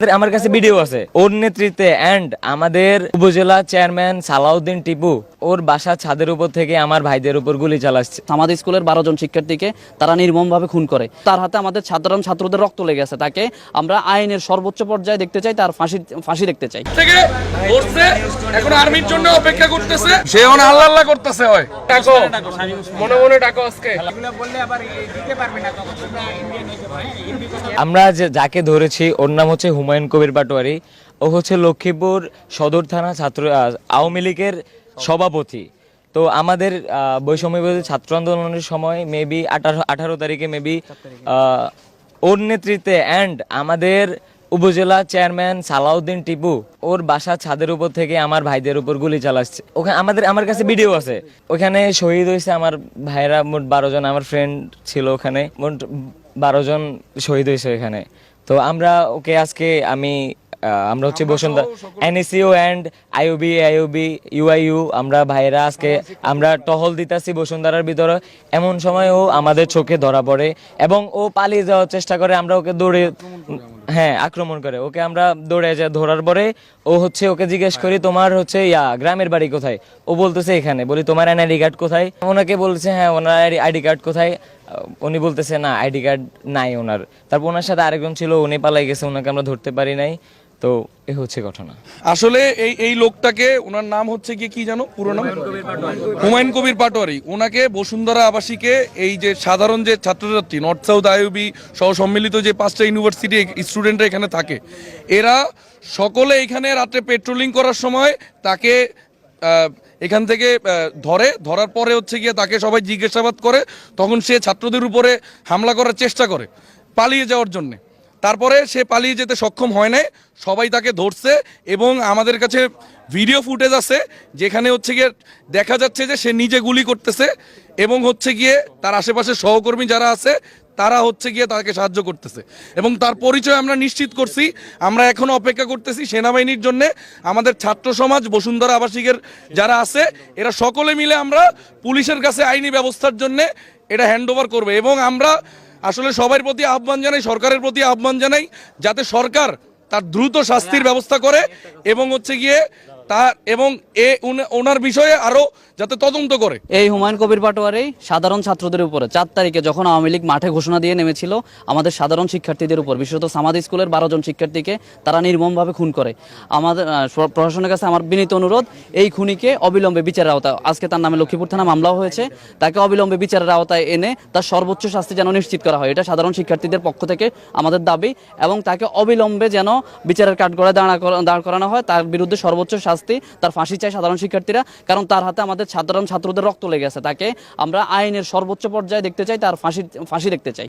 আমাদের- আমার কাছে ভিডিও আছে। ওর নেতৃত্বে এন্ড আমাদের উপজেলা চেয়ারম্যান সালাউদ্দিন টিপু ওর বাসা ছাদের উপর থেকে আমার ভাইদের উপর গুলি চালাচ্ছে। আমাদের স্কুলের বারো জন শিক্ষার্থীকে তারা নির্মমভাবে খুন করে। তার হাতে আমাদের সাধারণ ছাত্রদের রক্ত লেগে আছে। তাকে আমরা আইনের সর্বোচ্চ পর্যায়ে দেখতে চাই তার ফাঁসি ফাঁসি দেখতে চাই। এখন আর্মির জন্য অপেক্ষা করতেছে। সে আল্লাহ আল্লাহ করতেছে হয় ডাকো। মনে মনে ডাকো আজকে। আমরা যে যাকে ধরেছি ওর নাম হচ্ছে হুমায়ুন কবির পাটোয়ারি। ও হচ্ছে লক্ষ্মীপুর সদর থানা ছাত্র আওয়ামী লীগের সভাপতি। তো আমাদের বৈষম্য বিরোধী ছাত্র আন্দোলনের সময় মেবি আঠারো আঠারো তারিখে মেবি ওর নেতৃত্বে অ্যান্ড আমাদের উপজেলা চেয়ারম্যান সালাউদ্দিন টিপু ওর বাসা ছাদের উপর থেকে আমার ভাইদের উপর গুলি চালাচ্ছে। ওখানে আমাদের আমার কাছে ভিডিও আছে। ওখানে শহীদ হয়েছে আমার ভাইরা মোট বারো জন আমার ফ্রেন্ড ছিল ওখানে। মোট বারো জন শহীদ হয়েছে এখানে তো আমরা ওকে আজকে আমি আমরা হচ্ছে Bashundhara NACO and IOB IOB UIU আমরা ভাইরা আজকে আমরা টহল দিতেছি বসুন্ধরার ভিতরে। এমন সময় ও আমাদের চোখে ধরা পড়ে এবং ও পালিয়ে যাওয়ার চেষ্টা করে আমরা ওকে দৌড়ে হ্যাঁ আক্রমণ করে। ওকে আমরা দৌড়ে যা ধরার পরে ও হচ্ছে ওকে জিজ্ঞেস করি, তোমার হচ্ছে ইয়া, গ্রামের বাড়ি কোথায়? ও বলতেছে এখানে। বলি, তোমার এনআইডি কার্ড কোথায়? ওনাকে বলছে হ্যাঁ ওনার আইডি কার্ড কোথায়? উনি বলতেছে, না, আইডি কার্ড নাই ওনার। তারপর ওনার সাথে আরেকজন ছিল, উনি পালাই গেছে ওনাকে আমরা ধরতে পারি নাই। তো এ হচ্ছে ঘটনা। আসলে এই এই লোকটাকে ওনার নাম হচ্ছে কি কি জানো? পুরো নাম? হুমায়ুন কবির পাটোয়ারি। ওনাকে বসুন্ধরা আবাসিকে এই যে সাধারণ যে ছাত্রছাত্রী নর্থ সাউথ আইউবি সহ সম্মিলিত যে পাঁচটা ইউনিভার্সিটি স্টুডেন্টরা এখানে থাকে এরা সকলে এখানে রাতে পেট্রোলিং করার সময় তাকে এখান থেকে ধরে। ধরার পরে হচ্ছে গিয়ে তাকে সবাই জিজ্ঞাসাবাদ করে তখন সে ছাত্রদের উপরে হামলা করার চেষ্টা করে পালিয়ে যাওয়ার জন্যে। তারপরে সে পালিয়ে যেতে সক্ষম হয় নাই। সবাই তাকে ধরছে এবং আমাদের কাছে ভিডিও ফুটেজ আছে যেখানে হচ্ছে গিয়ে দেখা যাচ্ছে যে সে নিজে গুলি করতেছে এবং হচ্ছে গিয়ে তার আশেপাশে সহকর্মী যারা আছে, তারা হচ্ছে গিয়ে তাকে সাহায্য করতেছে। এবং তার পরিচয় আমরা নিশ্চিত করছি, আমরা এখনও অপেক্ষা করতেছি সেনাবাহিনীর জন্য। আমাদের ছাত্র সমাজ, বসুন্ধরা আবাসিকের যারা আছে, এরা সকলে মিলে আমরা পুলিশের কাছে আইনি ব্যবস্থার জন্য এটা হ্যান্ডওভার করবে। এবং আমরা আসলে সবার প্রতি আহ্বান জানাই, সরকারের প্রতি আহ্বান জানাই, যাতে সরকার তার দ্রুত শাস্তির ব্যবস্থা করে এবং হচ্ছে গিয়ে তার এবং এ ওনার বিষয়ে আরও যাতে তদন্ত করে। এই হুমায়ুন কবির পাটোয়ারি সাধারণ ছাত্রদের উপরে। চার তারিখে যখন আওয়ামী লীগ মাঠে ঘোষণা দিয়ে নেমেছিল, আমাদের সাধারণ শিক্ষার্থীদের উপর, বিশেষত সামাদ স্কুলের বারো জন শিক্ষার্থীকে তারা নির্মমভাবে খুন করে। আমাদের প্রশাসনের কাছে আমার বিনীত অনুরোধ, এই খুনিকে অবিলম্বে বিচারের আওতায়, আজকে তার নামে লক্ষ্মীপুর থানা মামলাও হয়েছে। তাকে অবিলম্বে বিচারের আওতায় এনে তার সর্বোচ্চ শাস্তি যেন নিশ্চিত করা হয়, এটা সাধারণ শিক্ষার্থীদের পক্ষ থেকে আমাদের দাবি। এবং তাকে অবিলম্বে যেন বিচারের কাঠগড়ায় দাঁড়া দাঁড় করানো হয়, তার বিরুদ্ধে সর্বোচ্চ শাস্তি তার ফাঁসি চাই সাধারণ শিক্ষার্থীরা, কারণ তার হাতে আমাদের সাধারণ ছাত্রদের রক্ত লেগে আছে। তাকে আমরা আইনের সর্বোচ্চ পর্যায়ে দেখতে চাই, তার ফাঁসি ফাঁসি দেখতে চাই।